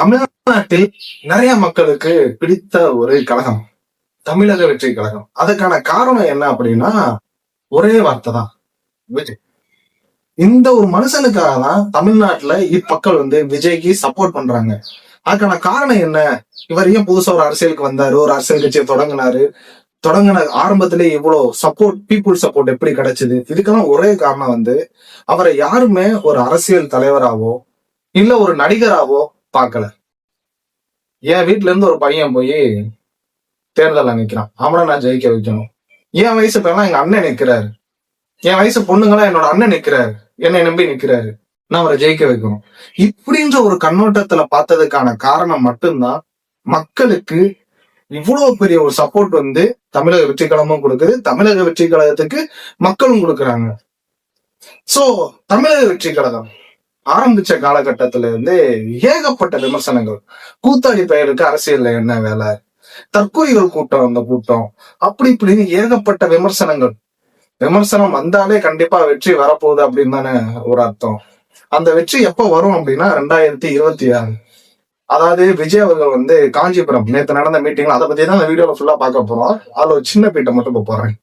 தமிழ்நாட்டில் நிறைய மக்களுக்கு பிடித்த ஒரு கழகம் தமிழக வெற்றி கழகம். அதுக்கான காரணம் என்ன அப்படின்னா ஒரே வார்த்தை தான். விஜய். இந்த ஒரு மனுஷனுக்காக தான் தமிழ்நாட்டுல இப்பக்கள் வந்து விஜய்க்கு சப்போர்ட் பண்றாங்க. அதுக்கான காரணம் என்ன? இவர் ஏன் புதுசா ஒரு அரசியலுக்கு வந்தாரு? ஒரு அரசியல் கட்சியை தொடங்கினாரு. தொடங்கின ஆரம்பத்திலே இவ்வளவு சப்போர்ட் பீப்புள் சப்போர்ட் எப்படி கிடைச்சது? இதுக்கெல்லாம் ஒரே காரணம் வந்து அவரை யாருமே ஒரு அரசியல் தலைவராவோ இல்ல ஒரு நடிகராவோ பார்க்கல. என் வீட்டுல இருந்து ஒரு பையன் போய் தேர்தல்ல நிக்கிறான் அவனை நான் ஜெயிக்க வைக்கணும். என் வயசு பையனா எங்க அண்ணன் நிக்கிறாரு. என் வயசு பொண்ணுங்களா என்னோட அண்ணன் நிக்கிறாரு. என்னை நம்பி நிக்கிறாரு. நான் அவரை ஜெயிக்க வைக்கணும். இப்படின்ற ஒரு கண்ணோட்டத்துல பார்த்ததுக்கான காரணம் மட்டும்தான் மக்களுக்கு இவ்வளவு பெரிய ஒரு சப்போர்ட் வந்து தமிழக வெற்றி கழகமும் கொடுக்குது. தமிழக வெற்றி கழகத்துக்கு மக்களும் கொடுக்குறாங்க. சோ தமிழக வெற்றி கழகம் ஆரம்பிச்ச காலகட்டத்துல இருந்து ஏகப்பட்ட விமர்சனங்கள். கூத்தாடி பெயருக்கு அரசியல்ல என்ன வேலை? தற்கொலைகள் கூட்டம் அந்த கூட்டம். அப்படி இப்படின்னு ஏகப்பட்ட விமர்சனங்கள். விமர்சனம் வந்தாலே கண்டிப்பா வெற்றி வரப்போகுது அப்படின்னு தானே ஒரு அர்த்தம். அந்த வெற்றி எப்ப வரும் அப்படின்னா ரெண்டாயிரத்தி இருபத்தி ஆறு. அதாவது விஜய் அவர்கள் வந்து காஞ்சிபுரம் நேத்து நடந்த மீட்டிங்ல அதை பத்தி தான் அந்த வீடியோல ஃபுல்லா பார்க்க போறோம். அதுல ஒரு சின்ன பீட்டை மட்டும் இப்ப போறேன்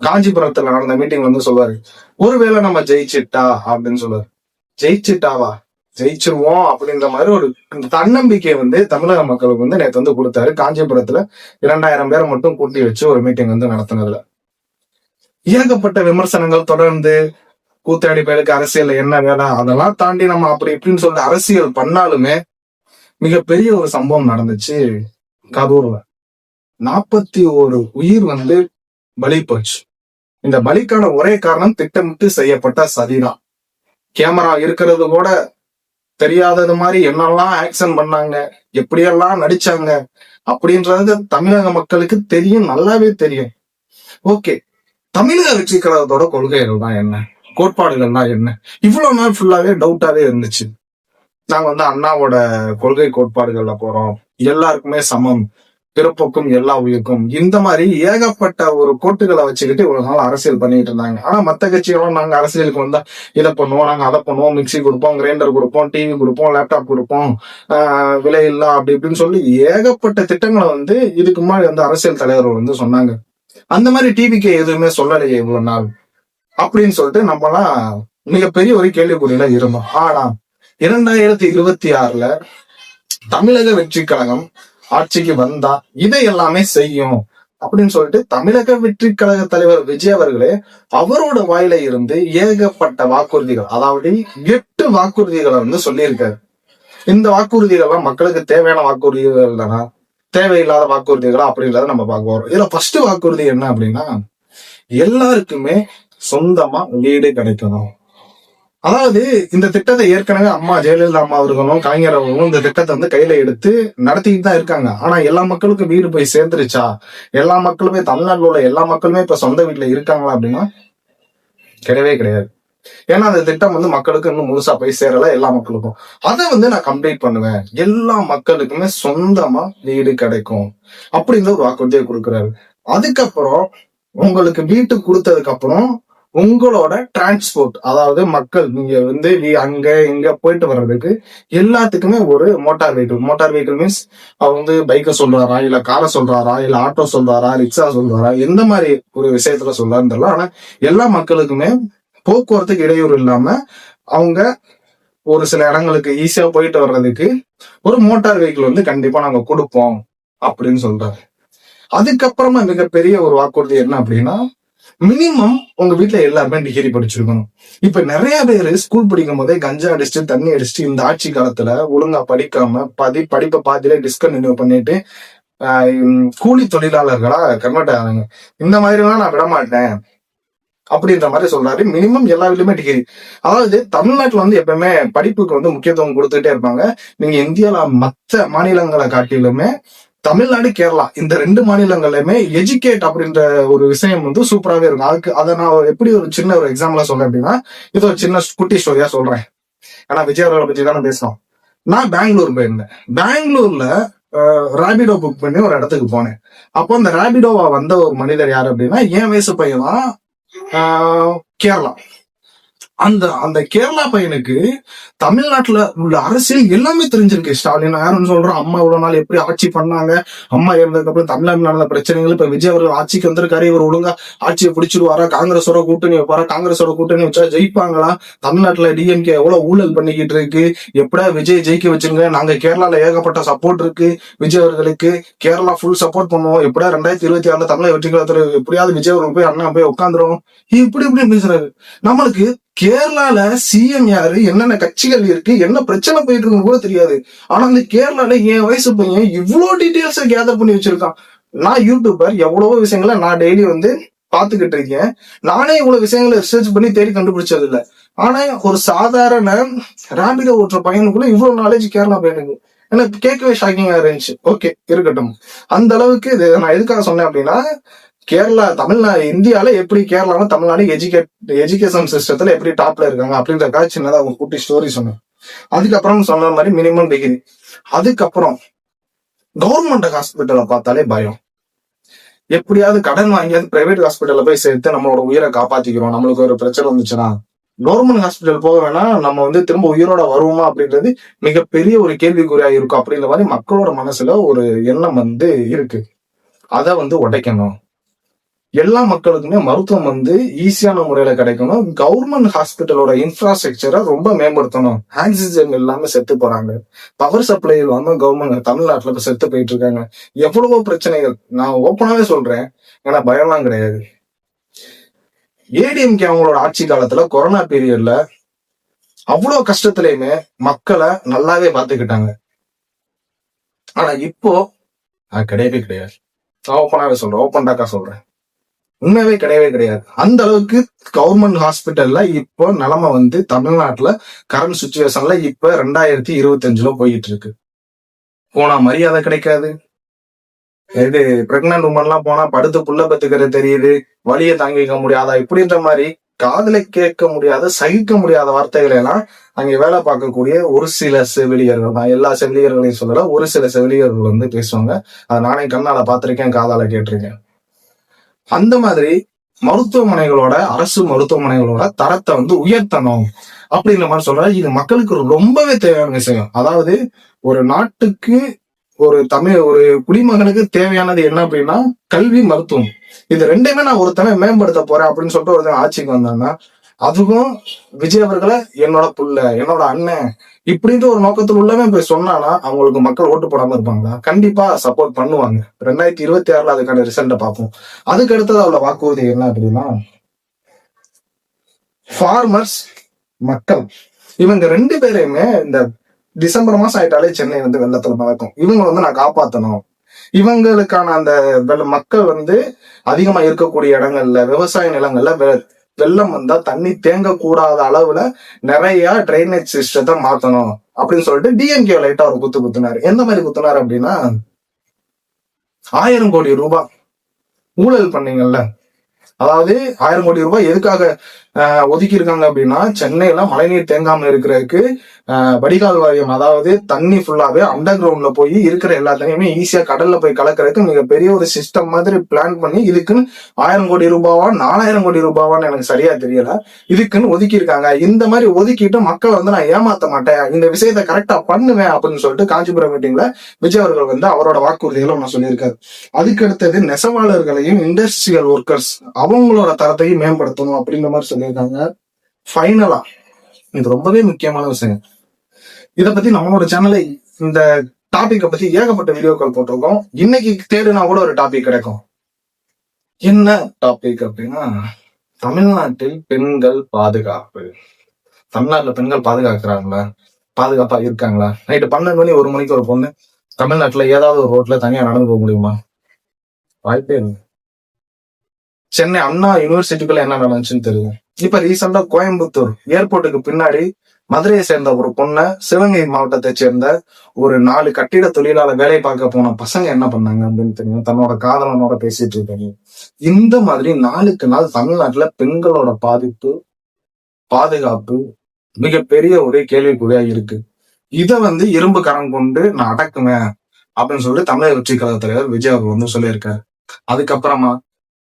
காஞ்சிபுரத்துல நடந்த மீட்டிங்ல வந்து சொல்லுவாரு ஒருவேளை நம்ம ஜெயிச்சிட்டா அப்படின்னு சொல்லுவாரு ஜெயிச்சுட்டாவா? ஜெயிச்சிருவோம் அப்படின்ற மாதிரி ஒரு தன்னம்பிக்கை வந்து தமிழக மக்களுக்கு வந்து நேத்து வந்து கொடுத்தாரு. காஞ்சிபுரத்துல இரண்டாயிரம் பேரை மட்டும் கூட்டி வச்சு ஒரு மீட்டிங் வந்து நடத்தினதுல. ஏகப்பட்ட விமர்சனங்கள் தொடர்ந்து கூத்தாடி பயலுக்கு அரசியல் என்ன வேலை அதெல்லாம் தாண்டி நம்ம அப்படி இப்படின்னு சொல்லி அரசியல் பண்ணாலுமே மிகப்பெரிய ஒரு சம்பவம் நடந்துச்சு கரூர்ல. நாற்பத்தி ஒரு உயிர் வந்து பலி போச்சு. இந்த பலிக்கான ஒரே காரணம் திட்டமிட்டு செய்யப்பட்ட சதிதான். கேமரா இருக்கிறது கூட தெரியாதது மாதிரி என்னெல்லாம் ஆக்ஷன் பண்ணாங்க எப்படியெல்லாம் நடிச்சாங்க அப்படின்றது தமிழக மக்களுக்கு தெரியும் நல்லாவே தெரியும். ஓகே தமிழக வெற்றி கழகத்தோட கொள்கைகள் தான் என்ன? கோட்பாடுகள் தான் என்ன? இவ்வளவு நாள் ஃபுல்லாவே டவுட்டாவே இருந்துச்சு. நாங்க வந்து அண்ணாவோட கொள்கை கோட்பாடுகள்ல போறோம். எல்லாருக்குமே சமம். பிறப்புக்கும் எல்லா உயிருக்கும். இந்த மாதிரி ஏகப்பட்ட ஒரு கோட்டுகளை வச்சுக்கிட்டு இவ்வளவு நாள் அரசியல் பண்ணிட்டு இருந்தாங்க. ஆனா மத்த கட்சிகளும் நாங்க அரசியலுக்கு வந்தா இதை பண்ணுவோம் நாங்க அதை பண்ணுவோம் மிக்சி கொடுப்போம் கிரைண்டர் கொடுப்போம் டிவி கொடுப்போம் லேப்டாப் கொடுப்போம் ஆஹ் விலை இல்ல அப்படி இப்படின்னு சொல்லி ஏகப்பட்ட திட்டங்களை வந்து இதுக்கு முன்னாடி வந்து அரசியல் தலைவர்கள் வந்து சொன்னாங்க. அந்த மாதிரி டிவிக்கு எதுவுமே சொல்லலையே இவ்வளவு நாள். அப்படின்னு சொல்லிட்டு நம்மலாம் மிகப்பெரிய ஒரு கேள்விக்குறியில இருந்தோம். ஆனா இரண்டாயிரத்தி இருபத்தி ஆறுல தமிழக வெற்றி கழகம் ஆட்சிக்கு வந்தா இதை எல்லாமே செய்யும் அப்படின்னு சொல்லிட்டு தமிழக வெற்றி கழக தலைவர் விஜய் அவர்களே அவரோட வாயில இருந்து ஏகப்பட்ட வாக்குறுதிகள் அதாவது எட்டு வாக்குறுதிகளை வந்து சொல்லியிருக்காரு. இந்த வாக்குறுதிகள் மக்களுக்கு தேவையான வாக்குறுதிகள் தானா? தேவையில்லாத வாக்குறுதிகளா? அப்படின்றத நம்ம பார்க்க வரோம் இதுல ஃபர்ஸ்ட் வாக்குறுதி என்ன அப்படின்னா எல்லாருக்குமே சொந்தமா வீடு கிடைக்கணும். அதாவது இந்த திட்டத்தை ஏற்கனவே அம்மா ஜெயலலிதா அம்மா அவர்களும் கலைஞர் அவர்களும் இந்த திட்டத்தை வந்து கையில எடுத்து நடத்திட்டு தான் இருக்காங்க. ஆனா எல்லா மக்களுக்கும் வீடு போய் சேர்ந்துருச்சா? எல்லா மக்களுமே தமிழ்நாட்டில் உள்ள எல்லா மக்களுமே இப்ப சொந்த வீட்டுல இருக்காங்களா அப்படின்னா கிடையவே கிடையாது. ஏன்னா அந்த திட்டம் வந்து மக்களுக்கு இன்னும் முழுசா போய் சேரல எல்லா மக்களுக்கும். அதை வந்து நான் கம்ப்ளீட் பண்ணுவேன். எல்லா மக்களுக்குமே சொந்தமா வீடு கிடைக்கும். அப்படின்னு ஒரு வாக்குறுதியை கொடுக்குறாரு. அதுக்கப்புறம் உங்களுக்கு வீட்டு கொடுத்ததுக்கு அப்புறம் உங்களோட டிரான்ஸ்போர்ட் அதாவது மக்கள் நீங்க வந்து அங்க இங்க போயிட்டு வர்றதுக்கு எல்லாத்துக்குமே ஒரு motor vehicle motor vehicle means அவர் வந்து பைக்கை சொல்றாரா இல்ல காரை சொல்றாரா இல்ல ஆட்டோ சொல்றாரா ரிக்ஷா சொல்றாரா எந்த மாதிரி ஒரு விஷயத்துல சொல்றாருன்னு தெரியல. ஆனா எல்லா மக்களுக்குமே போக்குவரத்துக்கு இடையூறு இல்லாம அவங்க ஒரு சில இடங்களுக்கு ஈஸியா போயிட்டு வர்றதுக்கு ஒரு மோட்டார் வெஹிக்கிள் வந்து கண்டிப்பா நாங்க கொடுப்போம் அப்படின்னு சொல்றாரு. அதுக்கப்புறமா மிகப்பெரிய ஒரு வாக்குறுதி என்ன அப்படின்னா மினிமம் உங்க வீட்டுல எல்லாருமே டிகிரி படிச்சிருக்கணும். இப்ப நிறைய பேர் ஸ்கூல் படிக்கும் போதே கஞ்சா அடிச்சுட்டு தண்ணி அடிச்சுட்டு இந்த ஆட்சி காலத்துல ஒழுங்கா படிக்காம பதி படிப்பை பாதியில டிஸ்கண்டினியூ பண்ணிட்டு ஆஹ் கூலி தொழிலாளர்களா கர்நாடகாங்க ஆகிறாங்க. இந்த மாதிரி நான் விட மாட்டேன். அப்படின்ற மாதிரி சொல்றாரு. மினிமம் எல்லா வீட்லயுமே டிகிரி. அதாவது தமிழ்நாட்டுல வந்து எப்பவுமே படிப்புக்கு வந்து முக்கியத்துவம் கொடுத்துட்டே இருப்பாங்க. நீங்க இந்தியால மத்த மாநிலங்களை காட்டிலுமே தமிழ்நாடு கேரளா இந்த ரெண்டு மாநிலங்கள்லயுமே எஜுகேட் அப்படின்ற ஒரு விஷயம் வந்து சூப்பராகவே இருக்கும். அதுக்கு அதை நான் எப்படி ஒரு சின்ன ஒரு எக்ஸாம்பிளா சொல்றேன் அப்படின்னா இது ஒரு சின்ன குட்டி ஸ்டோரியா சொல்றேன். ஏன்னா விஜய் அவர்களை பத்தி தானே பேசணும். நான் பெங்களூர் போயிருந்தேன். பெங்களூர்ல ரேபிடோ புக் பண்ணி ஒரு இடத்துக்கு போனேன். அப்போ அந்த ரேபிடோவா வந்த ஒரு மனிதர் யாரு அப்படின்னா என் வயசு பையன் தான் ஆஹ், கேரளா. அந்த அந்த கேரளா பையனுக்கு தமிழ்நாட்டுல உள்ள அரசியல் எல்லாமே தெரிஞ்சிருக்கு. ஸ்டாலின் யாரும் சொல்றோம் அம்மா இவ்வளவு நாள் எப்படி ஆட்சி பண்ணாங்க? அம்மா இருந்ததுக்கு அப்புறம் தமிழ்நாட்டில் நடந்த பிரச்சனைகள் இப்ப விஜய் அவர்கள் ஆட்சிக்கு வந்திருக்காரு இவர் ஒழுங்கா ஆட்சியை பிடிச்சிருவாரா? காங்கிரஸோட கூட்டணி வைப்பாரா? காங்கிரஸோட கூட்டணி வச்சா ஜெயிப்பாங்களா? தமிழ்நாட்டுல டிஎம்கே எவ்வளவு ஊழல் பண்ணிக்கிட்டு இருக்கு? எப்படா விஜய் ஜெயிக்க வச்சிருங்க? நாங்க கேரளால ஏகப்பட்ட சப்போர்ட் இருக்கு. விஜய் அவர்களுக்கு கேரளா ஃபுல் சப்போர்ட் பண்ணுவோம். எப்படா ரெண்டாயிரத்தி இருபத்தி ஆறுல தமிழக வெற்றி கழகத்துல எப்படியாவது விஜய் அவர்கள் போய் அண்ணா போய் உட்காந்துரும் இப்படி இப்படி பேசுறாரு. நம்மளுக்கு கேரளால சிஎம் யாரு? என்னென்ன கட்சிகள் இருக்கு? என்ன பிரச்சனை போயிட்டு இருக்குன்னு கூட தெரியாது. ஆனா அந்த கேரளால என் வயசு பையன் இவ்வளவு டீட்டெயில்ஸை கேதர் பண்ணி வச்சிருக்கான். நான் யூடியூபர் எவ்வளவோ விஷயங்களை நான் டெய்லி வந்து பாத்துக்கிட்டு இருக்கேன். நானே இவ்வளவு விஷயங்களை ரிசர்ச் பண்ணி தேடி கண்டுபிடிச்சது இல்ல. ஆனா ஒரு சாதாரண ரேபிடோ ஓட்டுற பையனுக்குள்ள இவ்வளவு நாலேஜ் கேரளா பையனுக்கு எனக்கு கேட்கவே ஷாக்கிங்கா இருந்துச்சு. ஓகே இருக்கட்டும். அந்த அளவுக்கு இது நான் எதுக்காக சொன்னேன் அப்படின்னா கேரளா தமிழ்நாடு இந்தியால எப்படி கேரளாவும் தமிழ்நாடு எஜுகேட் எஜுகேஷன் சிஸ்டத்துல எப்படி டாப்ல இருக்காங்க அப்படின்றக்காக சின்னதா ஒரு குட்டி ஸ்டோரி சொன்னேன். அதுக்கப்புறம் சொன்ன மாதிரி மினிமம் டிகிரி அதுக்கப்புறம் கவர்மெண்ட் ஹாஸ்பிட்டலை பார்த்தாலே பயம். எப்படியாவது கடன் வாங்கியாவது பிரைவேட் ஹாஸ்பிட்டல்ல போய் சேர்த்து நம்மளோட உயிரை காப்பாத்திக்கிறோம். நம்மளுக்கு ஒரு பிரச்சனை வந்துச்சுன்னா கவர்மெண்ட் ஹாஸ்பிட்டல் போக வேணா நம்ம வந்து திரும்ப உயிரோட வருவோமா அப்படின்றது மிகப்பெரிய ஒரு கேள்விக்குறியா இருக்கும் அப்படின்ற மாதிரி மக்களோட மனசுல ஒரு எண்ணம் வந்து இருக்கு. அதை வந்து உடைக்கணும். எல்லா மக்களுக்குமே மருத்துவம் வந்து ஈஸியான முறையில கிடைக்கணும். கவர்மெண்ட் ஹாஸ்பிட்டலோட இன்ஃப்ராஸ்ட்ரக்சரை ரொம்ப மேம்படுத்தணும். ஆக்சிஜன் இல்லாம செத்து போறாங்க. பவர் சப்ளை இல்லாம கவர்மெண்ட் தமிழ்நாட்டுல இப்ப செத்து போயிட்டு இருக்காங்க. எவ்வளவோ பிரச்சனைகள். நான் ஓப்பனாவே சொல்றேன். ஏன்னா பயம்லாம் கிடையாது. ஏடிஎம்கே அவங்களோட ஆட்சி காலத்துல கொரோனா பீரியட்ல அவ்வளவு கஷ்டத்திலயுமே மக்களை நல்லாவே பாத்துக்கிட்டாங்க ஆனா இப்போ அது கிடையவே கிடையாது. நான் ஓப்பனாவே சொல்றேன். ஓப்பன் டாக்கா சொல்றேன். உண்மையவே கிடையவே கிடையாது. அந்த அளவுக்கு கவர்மெண்ட் ஹாஸ்பிட்டல்ல இப்போ நிலைமை வந்து தமிழ்நாட்டுல கரண்ட் சுச்சுவேஷன்ல இப்ப ரெண்டாயிரத்தி இருபத்தி அஞ்சுல போயிட்டு இருக்கு போனா மரியாதை கிடைக்காது. இது பிரெக்னன்ட் உமன்லாம் போனா படுத்து புள்ள பத்துக்கிறது தெரியுது. வழியை தாங்கிக்க முடியாதா? இப்படின்ற மாதிரி காதல கேட்க முடியாத சகிக்க முடியாத வார்த்தைகளை எல்லாம் அங்க வேலை பார்க்கக்கூடிய ஒரு சில செவிலியர்கள் தான். எல்லா செவிலியர்களையும் சொல்லல ஒரு சில செவிலியர்கள் வந்து பேசுவாங்க. அதை நானே கண்ணால பாத்திருக்கேன் காதால கேட்டிருக்கேன். அந்த மாதிரி மருத்துவமனைகளோட அரசு மருத்துவமனைகளோட தரத்தை வந்து உயர்த்தணும். அப்படிங்கிற மாதிரி சொல்ற இது மக்களுக்கு ரொம்பவே தேவையான விஷயம். அதாவது ஒரு நாட்டுக்கு ஒரு தமிழ் ஒரு குடிமகனுக்கு தேவையானது என்ன அப்படின்னா கல்வி மருத்துவம். இது ரெண்டுமே நான் ஒருத்தனை மேம்படுத்த போறேன் அப்படின்னு சொல்லிட்டு ஒருத்தன் ஆட்சிக்கு வந்தான்னா அதுவும் விஜய் அவர்களை என்னோட புள்ள என்னோட அண்ணன் இப்படின்ற ஒரு நோக்கத்தில் உள்ளவன் போய் சொன்னானா அவங்களுக்கு மக்கள் ஓட்டு போடாம இருப்பாங்களா? கண்டிப்பா சப்போர்ட் பண்ணுவாங்க. ரெண்டாயிரத்தி இருபத்தி ஆறுல அதுக்கான ரிசல்ட்டை பார்ப்போம். அதுக்கு அடுத்தது அவள வாக்குறுதி என்ன அப்படின்னா ஃபார்மர்ஸ் மக்கள். இவங்க ரெண்டு பேரையுமே இந்த டிசம்பர் மாசம் ஆயிட்டாலே சென்னை வந்து வெள்ளத்துல நடக்கும் இவங்க வந்து நான் காப்பாத்தணும். இவங்களுக்கான அந்த வெள்ள மக்கள் வந்து அதிகமா இருக்கக்கூடிய இடங்கள்ல விவசாய நிலங்கள்ல வெள்ளம் வந்தா தண்ணி தேங்கக்கூடாத அளவுல நிறைய ட்ரைனேஜ் சிஸ்டத்தை மாத்தணும் அப்படின்னு சொல்லிட்டு டிஎம்கே லைட்டா அவர் குத்து குத்துனாரு. எந்த மாதிரி குத்துனாரு அப்படின்னா ஆயிரம் கோடி ரூபாய் ஊழல் பண்ணீங்கல்ல. அதாவது ஆயிரம் கோடி ரூபாய் எதுக்காக ஒதுக்கி இருக்காங்க அப்படின்னா சென்னையில மழைநீர் தேங்காம இருக்கிறதுக்கு ஆஹ், வடிகால் வாரியம் அதாவது தண்ணி ஃபுல்லாவே அண்டர் கிரவுண்ட்ல போய் இருக்கிற எல்லா தண்ணியுமே ஈஸியா கடல்ல போய் கலக்கிறதுக்கு மிகப்பெரிய ஒரு சிஸ்டம் மாதிரி பிளான் பண்ணி இதுக்குன்னு ஆயிரம் கோடி ரூபாவா நாலாயிரம் கோடி ரூபாவான்னு எனக்கு சரியா தெரியல. இதுக்குன்னு ஒதுக்கி இருக்காங்க இந்த மாதிரி ஒதுக்கிட்டு மக்களை வந்து நான் ஏமாத்த மாட்டேன். இந்த விஷயத்த கரெக்டா பண்ணுவேன் அப்படின்னு சொல்லிட்டு காஞ்சிபுரம் மீட்டிங்ல விஜய் அவர்கள் வந்து அவரோட வாக்குறுதிகளை ஒன்று சொல்லியிருக்காரு. அதுக்கு அடுத்தது நெசவாளர்களையும் இண்டஸ்ட்ரியல் ஒர்க்கர்ஸ் அவங்களோட தரத்தையும் மேம்படுத்தணும் அப்படின்ற மாதிரி சொல்லியிருக்காங்க. ஃபைனலா இது ரொம்பவே முக்கியமான விஷயம் இதை பத்தி நம்மளோட சேனலை இந்த டாபிக்கை பத்தி ஏகப்பட்ட வீடியோக்கள் போட்டிருக்கோம். இன்னைக்கு தேடுனா கூட ஒரு டாபிக் கிடைக்கும். என்ன டாபிக் அப்படின்னா தமிழ்நாட்டில் பெண்கள் பாதுகாப்பு. தமிழ்நாட்டுல பெண்கள் பாதுகாக்கிறாங்களா? பாதுகாப்பா இருக்காங்களா? நைட்டு பன்னெண்டு மணி ஒரு மணிக்கு ஒரு பொண்ணு தமிழ்நாட்டுல ஏதாவது ஒரு ரோட்ல தனியா நடந்து போக முடியுமா? வாய்ப்பே இல்லை. சென்னை அண்ணா யூனிவர்சிட்டிக்குள்ள என்ன நடந்துச்சுன்னு தெரியும். இப்ப ரீசெண்டா கோயம்புத்தூர் ஏர்போர்ட்டுக்கு பின்னாடி மதுரையை சேர்ந்த ஒரு பொண்ணை சிவகங்கை மாவட்டத்தை சேர்ந்த ஒரு நாலு கட்டிட தொழிலாளர் வேலை பார்க்க போன பசங்க என்ன பண்ணாங்க அப்படின்னு தெரியும். தன்னோட காதலனோட பேசிட்டு இருக்காங்க. இந்த மாதிரி நாளுக்கு நாள் தமிழ்நாட்டுல பெண்களோட பாதிப்பு பாதுகாப்பு மிகப்பெரிய ஒரே கேள்விக்குறியா இருக்கு. இத வந்து இரும்பு கரம் கொண்டு நான் அடக்குவேன் அப்படின்னு சொல்லிட்டு தமிழக வெற்றி கழக தலைவர் விஜய் அவர் வந்து சொல்லியிருக்காரு. அதுக்கப்புறமா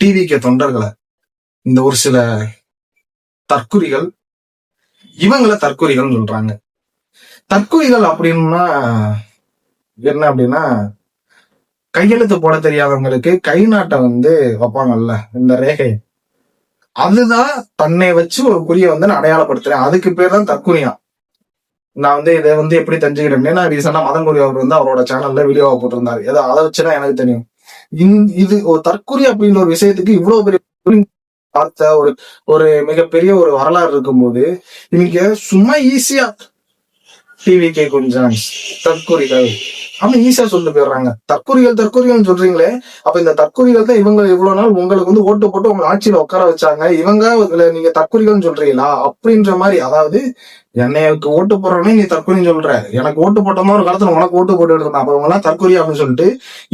டிவிக்கு தொண்டர்களை இந்த ஒரு சில தற்குறிகள் இவங்களை தற்கொலைகள் சொல்றாங்க. தற்கொலைகள் அப்படின்னா என்ன அப்படின்னா கையெழுத்து போட தெரியாதவங்களுக்கு கை நாட்டை வந்து வைப்பாங்கல்ல இந்த ரேகை. அதுதான் தன்னை வச்சு ஒரு குறியை வந்து நான் அடையாளப்படுத்துறேன். அதுக்கு பேர் தான் தற்குறியா. நான் வந்து இதை வந்து எப்படி தெரிஞ்சுக்கிறேன் நான் ரீசெண்டா மதன்குடி அவர் வந்து அவரோட சேனல்ல வீடியோவை போட்டிருந்தாரு. ஏதோ அதை வச்சுதான் எனக்கு தெரியும். இது ஒரு தற்குறி அப்படின்ற ஒரு விஷயத்துக்கு இவ்வளவு பெரிய பார்த்த ஒரு ஒரு மிகப்பெரிய ஒரு வரலாறு இருக்கும்போது இவங்க சும்மா ஈஸியா டிவி கே தற்கொலைகள் அவங்க ஈஸியா சொல்லிட்டு போயிடுறாங்க. தற்கொலைகள் தற்கொலைகள் சொல்றீங்களே அப்ப இந்த தற்கொலைகள் தான் இவங்க இவ்வளவு நாள் உங்களுக்கு வந்து ஓட்டு போட்டு உங்க ஆட்சியில உட்கார வச்சாங்க. இவங்க நீங்க தற்கொலைகள் சொல்றீங்களா? அப்படின்ற மாதிரி அதாவது என்னைக்கு ஓட்டு போடுறவனே நீ தற்கொலை சொல்ற. எனக்கு ஓட்டு போட்டோமா ஒரு காலத்துல உனக்கு ஓட்டு போட்டு எடுக்கணும் அப்ப அவங்களாம் தற்கொலை அப்படின்னு சொல்லிட்டு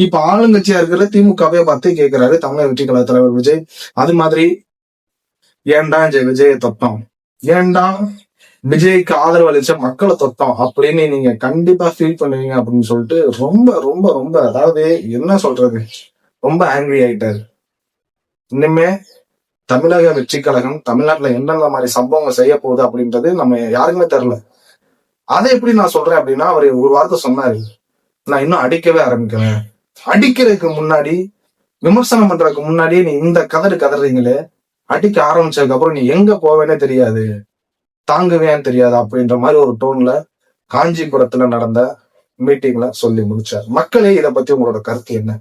இப்ப ஆளுங்கட்சியா இருக்கிற திமுகவே பார்த்து கேட்கிறாரு தமிழக வெற்றி கழக தலைவர் விஜய். அது மாதிரி ஏன்டா ஜெய விஜய தப்பம் ஏன்டா விஜய்க்கு ஆதரவு அளிச்ச மக்களை தொத்தம் அப்படின்னு நீங்க கண்டிப்பா ஃபீல் பண்ணுவீங்க அப்படின்னு சொல்லிட்டு ரொம்ப ரொம்ப ரொம்ப அதாவது என்ன சொல்றது? ரொம்ப ஆங்கிரி ஆயிட்டாரு. இனிமே தமிழக வெற்றி கழகம் தமிழ்நாட்டுல என்னென்ன மாதிரி சம்பவங்கள் செய்ய போகுது அப்படின்றது நம்ம யாருக்குமே தெரில அதை எப்படி நான் சொல்றேன் அப்படின்னா அவர் ஒரு வார்த்தை சொன்னாரு. நான் இன்னும் அடிக்கவே ஆரம்பிக்கிறேன் அடிக்கிறதுக்கு முன்னாடி விமர்சனம் பண்றதுக்கு முன்னாடி நீ இந்த கதறு கதறீங்களே. அடிக்க ஆரம்பிச்சதுக்கு அப்புறம் நீ எங்க போவேனே தெரியாது. தாங்குவேன்னு தெரியாது அப்படின்ற மாதிரி ஒரு டோன்ல காஞ்சிபுரத்துல நடந்த மீட்டிங்ல சொல்லி முடிச்சார். மக்களே இதை பத்தி உங்களோட கருத்து என்ன?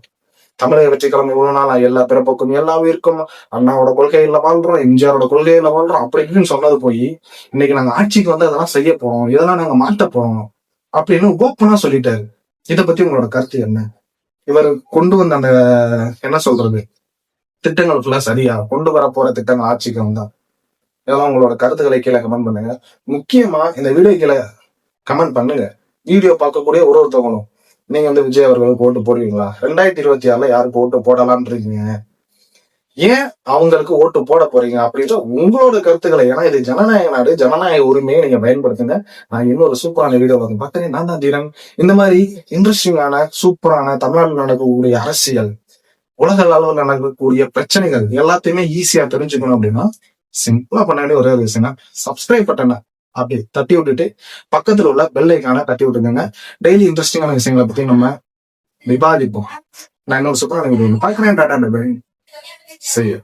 தமிழக வெற்றிக்கிழமை இவ்வளவு நாள் எல்லா பிறப்புக்கும் எல்லாம் இருக்கும். அண்ணாவோட கொள்கையில வாழ்றோம் எம்ஜிஆரோட கொள்கையில வாழ்றோம். அப்படி இப்படின்னு சொன்னது போய் இன்னைக்கு நாங்க ஆட்சிக்கு வந்து அதெல்லாம் செய்ய போறோம் இதெல்லாம் நாங்க மாட்ட போறோம் அப்படின்னு ஓப்பனா சொல்லிட்டாரு. இதை பத்தி உங்களோட கருத்து என்ன? இவர் கொண்டு வந்த அந்த என்ன சொல்றது திட்டங்கள் ஃபுல்லா சரியா? கொண்டு வர போற திட்டங்கள் ஆட்சிக்கு வந்தா இதெல்லாம் உங்களோட கருத்துக்களை கீழே கமெண்ட் பண்ணுங்க. முக்கியமா இந்த வீடியோ கீழே கமெண்ட் பண்ணுங்க. வீடியோ பார்க்கக்கூடிய ஒரு ஒருத்தவங்களும் நீங்க வந்து விஜய் அவர்களுக்கு ஓட்டு போடுவீங்களா ரெண்டாயிரத்தி இருபத்தி ஆறுல யாருக்கு ஓட்டு போடலாம்னு இருக்கீங்க? ஏன் அவங்களுக்கு ஓட்டு போட போறீங்க? அப்படின்ற உங்களோட கருத்துக்களை ஏன்னா இது ஜனநாயக நாடு ஜனநாயக உரிமையை நீங்க பயன்படுத்துங்க. நான் இன்னொரு சூப்பரான வீடியோ வந்து பார்த்தேன் நான் தான் தீரன். இந்த மாதிரி இன்ட்ரெஸ்டிங்கான சூப்பரான தமிழ்நாட்டில் நடக்கக்கூடிய அரசியல் உலக அளவில் நடக்கக்கூடிய பிரச்சனைகள் எல்லாத்தையுமே ஈஸியா தெரிஞ்சுக்கணும் அப்படின்னா சிம்பிளா பண்ண வேண்டிய ஒரே ஒரு விஷயம் சப்ஸ்கிரைப் பட்டனை அப்படி தட்டி விட்டுட்டு பக்கத்துல உள்ள பெல் ஐக்கான தட்டி விட்டுருங்க டெய்லி இன்ட்ரெஸ்டிங்கான விஷயங்களை பத்தி நம்ம விவாதிப்போம். நான் இன்னொரு சூப்பரான வீடியோ டாட்டா டாடா